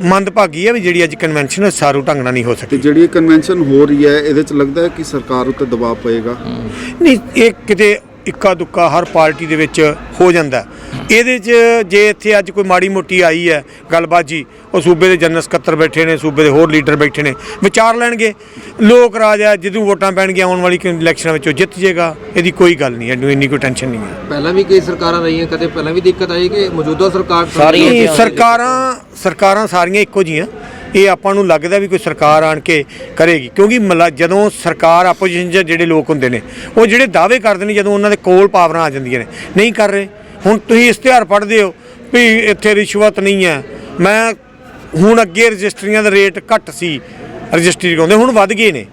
S7: ਮੰਦਭਾਗੀ ਹੈ ਵੀ ਜਿਹੜੀ ਅੱਜ ਕਨਵੈਨਸ਼ਨ ਸਾਰੂ ਢੰਗ ਨਾਲ ਨਹੀਂ ਹੋ
S2: ਤੇ
S7: ਸਕੀ
S2: ਜਿਹੜੀ ਇਹ ਕਨਵੈਨਸ਼ਨ ਹੋ ਰਹੀ ਹੈ ਇਹਦੇ ਚ ਲੱਗਦਾ ਹੈ ਕਿ ਸਰਕਾਰ ਉੱਤੇ ਦਬਾਅ ਪਏਗਾ?
S7: ਨਹੀਂ ਇਹ ਕਿਤੇ ਇੱਕਾ ਦੁੱਕਾ ਹਰ ਪਾਰਟੀ ਦੇ ਵਿੱਚ ਹੋ ਜਾਂਦਾ ਇਹਦੇ 'ਚ ਜੇ ਇੱਥੇ ਅੱਜ ਕੋਈ ਮਾੜੀ ਮੋਟੀ ਆਈ ਹੈ ਗੱਲਬਾਤ ਜੀ ਉਹ ਸੂਬੇ ਦੇ ਜਨਰਲ ਸਕੱਤਰ ਬੈਠੇ ਨੇ ਸੂਬੇ ਦੇ ਹੋਰ ਲੀਡਰ ਬੈਠੇ ਨੇ ਵਿਚਾਰ ਲੈਣਗੇ। ਲੋਕ ਰਾਜ ਹੈ ਜਦੋਂ ਵੋਟਾਂ ਪੈਣਗੀਆਂ ਆਉਣ ਵਾਲੀ ਇਲੈਕਸ਼ਨਾਂ ਵਿੱਚ ਉਹ ਜਿੱਤ ਜਾਏਗਾ ਇਹਦੀ ਕੋਈ ਗੱਲ ਨਹੀਂ ਇਹਨੂੰ ਇੰਨੀ ਕੋਈ ਟੈਨਸ਼ਨ ਨਹੀਂ ਹੈ।
S6: ਪਹਿਲਾਂ ਵੀ ਕਈ ਸਰਕਾਰਾਂ ਰਹੀਆਂ ਕਦੇ ਪਹਿਲਾਂ ਵੀ ਦਿੱਕਤ ਆਈ ਕਿ ਮੌਜੂਦਾ ਸਰਕਾਰ
S4: ਸਾਰੀਆਂ
S7: ਸਰਕਾਰਾਂ ਸਰਕਾਰਾਂ ਸਾਰੀਆਂ ਇੱਕੋ ਜੀਆਂ ਇਹ ਆਪਾਂ ਨੂੰ ਲੱਗਦਾ ਵੀ ਕੋਈ ਸਰਕਾਰ ਆਣ ਕੇ ਕਰੇਗੀ, ਕਿਉਂਕਿ ਮਲਾ- ਜਦੋਂ ਸਰਕਾਰ, ਆਪੋਜੀਸ਼ਨ 'ਚ ਜਿਹੜੇ ਲੋਕ ਹੁੰਦੇ ਨੇ, ਉਹ ਜਿਹੜੇ ਦਾਅਵੇ ਕਰਦੇ ਨੇ ਜਦੋਂ ਉਹਨਾਂ ਦੇ ਕੋਲ ਪਾਵਰਾਂ ਆ ਜਾਂਦੀਆਂ ਨੇ, ਨਹੀਂ ਕਰ ਰਹੇ। ਹੁਣ ਤੁਸੀਂ ਇਸ਼ਤਿਹਾਰ ਪੜ੍ਹਦੇ ਹੋ ਵੀ ਇੱਥੇ ਰਿਸ਼ਵਤ ਨਹੀਂ ਹੈ। ਮੈਂ ਹੁਣ ਅੱਗੇ ਰਜਿਸਟਰੀਆਂ ਦਾ ਰੇਟ ਘੱਟ ਸੀ, ਰਜਿਸਟਰੀ ਕਰਾਉਂਦੇ, ਹੁਣ ਵੱਧ ਗਏ ਨੇ।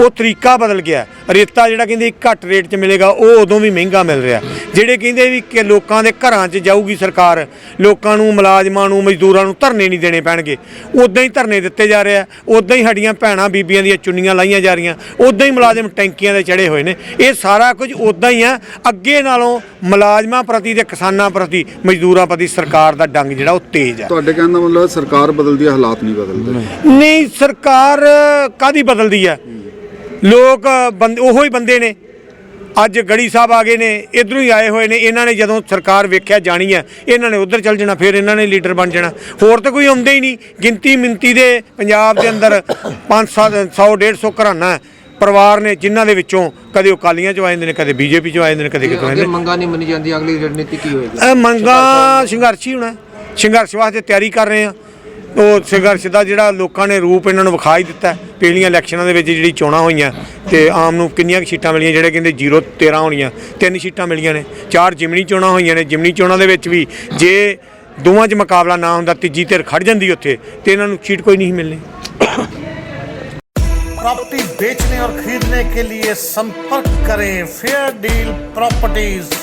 S7: ਉਹ ਤਰੀਕਾ ਬਦਲ ਗਿਆ। ਰੇਤਾ ਜਿਹੜਾ ਕਹਿੰਦੇ ਘੱਟ ਰੇਟ 'ਚ ਮਿਲੇਗਾ ਉਹ ਉਦੋਂ ਵੀ ਮਹਿੰਗਾ ਮਿਲ ਰਿਹਾ। ਜਿਹੜੇ ਕਹਿੰਦੇ ਵੀ ਕਿ ਲੋਕਾਂ ਦੇ ਘਰਾਂ 'ਚ ਜਾਊਗੀ ਸਰਕਾਰ ਲੋਕਾਂ ਨੂੰ ਮੁਲਾਜ਼ਮਾਂ ਨੂੰ ਮਜ਼ਦੂਰਾਂ ਨੂੰ ਧਰਨੇ ਨਹੀਂ ਦੇਣੇ ਪੈਣਗੇ। ਉਦਾਂ ਹੀ ਧਰਨੇ ਦਿੱਤੇ ਜਾ ਰਹੇ ਆ। ਉਦਾਂ ਹੀ ਸਾਡੀਆਂ ਭੈਣਾਂ ਬੀਬੀਆਂ ਦੀਆਂ ਚੁੰਨੀਆਂ ਲਾਈਆਂ ਜਾ ਰਹੀਆਂ। ਉਦਾਂ ਹੀ ਮੁਲਾਜ਼ਮ ਟੈਂਕੀਆਂ ਦੇ ਚੜੇ ਹੋਏ ਨੇ। ਇਹ ਸਾਰਾ ਕੁਝ ਉਦਾਂ ਹੀ ਆ। ਅੱਗੇ ਨਾਲੋਂ ਮੁਲਾਜ਼ਮਾਂ ਪ੍ਰਤੀ ਤੇ ਕਿਸਾਨਾਂ ਪ੍ਰਤੀ ਮਜ਼ਦੂਰਾਂ ਪ੍ਰਤੀ ਸਰਕਾਰ ਦਾ ਡੰਗ ਜਿਹੜਾ ਉਹ ਤੇਜ਼ ਆ।
S2: ਤੁਹਾਡੇ ਕਹਿਣ ਦਾ ਮਤਲਬ ਸਰਕਾਰ ਬਦਲਦੀ ਹੈ ਹਾਲਾਤ ਨਹੀਂ ਬਦਲਦੇ।
S7: ਨਹੀਂ ਸਰਕਾਰ ਕਾਦੀ ਬਦਲਦੀ ਆ? ਲੋਕ ਬੰਦ ਉਹੋ ਹੀ ਬੰਦੇ ਨੇ। ਅੱਜ ਗੜੀ ਸਾਹਿਬ ਆ ਗਏ ਨੇ ਇਧਰੋਂ ਹੀ ਆਏ ਹੋਏ ਨੇ। ਇਹਨਾਂ ਨੇ ਜਦੋਂ ਸਰਕਾਰ ਵੇਖਿਆ ਜਾਣੀ ਹੈ ਇਹਨਾਂ ਨੇ ਉਧਰ ਚੱਲ ਜਾਣਾ ਫਿਰ ਇਹਨਾਂ ਨੇ ਲੀਡਰ ਬਣ ਜਾਣਾ। ਹੋਰ ਤਾਂ ਕੋਈ ਆਉਂਦੇ ਹੀ ਨਹੀਂ। ਗਿਣਤੀ ਮਿੰਤੀ ਦੇ ਪੰਜਾਬ ਦੇ ਅੰਦਰ 5 100 150 ਘਰਾਨਾ ਪਰਿਵਾਰ ਨੇ ਜਿਨ੍ਹਾਂ ਦੇ ਵਿੱਚੋਂ ਕਦੇ ਉਹ ਕਾਲੀਆਂ ਚ ਆ ਜਾਂਦੇ ਨੇ ਕਦੇ ਬੀਜੇਪੀ ਚ ਆ ਜਾਂਦੇ ਨੇ ਕਦੇ ਕਿਤੋਂ ਆ
S6: ਅੱਗੇ
S7: ਜਾਂਦੇ ਨੇ।
S6: ਮੰਗਾਂ ਨਹੀਂ ਮੰਨੀ ਜਾਂਦੀ ਅਗਲੀ ਰਣਨੀਤੀ ਕੀ ਹੋਏਗੀ?
S7: ਇਹ ਮੰਗਾਂ ਸੰਘਰਸ਼ ਹੀ ਹੋਣਾ। ਸੰਘਰਸ਼ ਵਾਸਤੇ ਤਿਆਰੀ ਕਰ ਰਹੇ ਆ ਉਹ ਸੰਘਰਸ਼ ਦਾ ਜਿਹੜਾ ਲੋਕਾਂ ਨੇ ਰੂਪ ਇਹਨਾਂ ਨੂੰ ਵਿਖਾ ਹੀ ਦਿੱਤਾ ਹੈ। ਪਿਛਲੀਆਂ ਇਲੈਕਸ਼ਨਾਂ ਦੇ ਵਿੱਚ ਜਿਹੜੀ ਚੋਣਾਂ ਹੋਈਆਂ ਤੇ ਆਮ ਨੂੰ ਕਿੰਨੀਆਂ ਕੁ ਸੀਟਾਂ ਮਿਲੀਆਂ ਜਿਹੜੇ ਕਹਿੰਦੇ 0 13 ਹੋਣੀਆਂ ਤਿੰਨ ਸੀਟਾਂ ਮਿਲੀਆਂ ਨੇ ਚਾਰ ਜਿਮਨੀ ਚੋਣਾਂ ਹੋਈਆਂ ਨੇ ਜਿਮਨੀ ਚੋਣਾਂ ਦੇ ਵਿੱਚ ਵੀ ਜੇ ਦੋਵਾਂ 'ਚ ਮੁਕਾਬਲਾ ਨਾ ਹੁੰਦਾ ਤੀਜੀ ਧਿਰ ਖੜ ਜਾਂਦੀ ਉੱਥੇ ਤੇ ਇਹਨਾਂ ਨੂੰ ਸੀਟ ਕੋਈ ਨਹੀਂ ਸੀ ਮਿਲਣੀ
S8: प्रॉपर्टी बेचने और खरीदने के लिए संपर्क करें फेयर डील प्रॉपर्टीज